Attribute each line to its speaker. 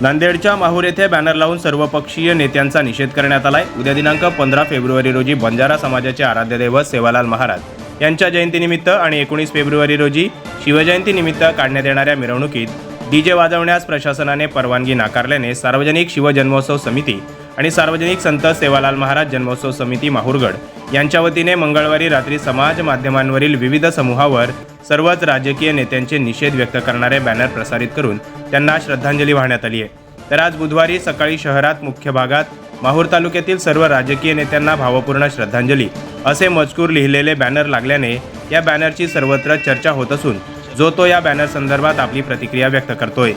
Speaker 1: नांदेडच्या माहूर येथे बॅनर लावून सर्वपक्षीय नेत्यांचा निषेध करण्यात आलाय. उद्या दिनांक पंधरा फेब्रुवारी रोजी बंजारा समाजाचे आराध्य दैवत सेवालाल महाराज यांच्या जयंतीनिमित्त आणि एकोणीस फेब्रुवारी रोजी शिवजयंतीनिमित्त काढण्यात येणाऱ्या मिरवणुकीत डीजे वाजवण्यास प्रशासनाने परवानगी नाकारल्याने सार्वजनिक शिवजन्मोत्सव समिती आणि सार्वजनिक संत सेवालाल महाराज जन्मोत्सव समिती माहूरगड यांच्या वतीने मंगळवारी रात्री समाज माध्यमांवरील विविध समूहावर सर्वच राजकीय नेत्यांचे निषेध व्यक्त करणारे बॅनर प्रसारित करून त्यांना श्रद्धांजली वाहण्यात आली आहे. तर आज बुधवारी सकाळी शहरात मुख्य भागात माहूर तालुक्यातील सर्व राजकीय नेत्यांना भावपूर्ण श्रद्धांजली असे मजकूर लिहिलेले बॅनर लागल्याने या बॅनरची सर्वत्र चर्चा होत असून जो तो या बॅनर संदर्भात आपली प्रतिक्रिया व्यक्त करतोय.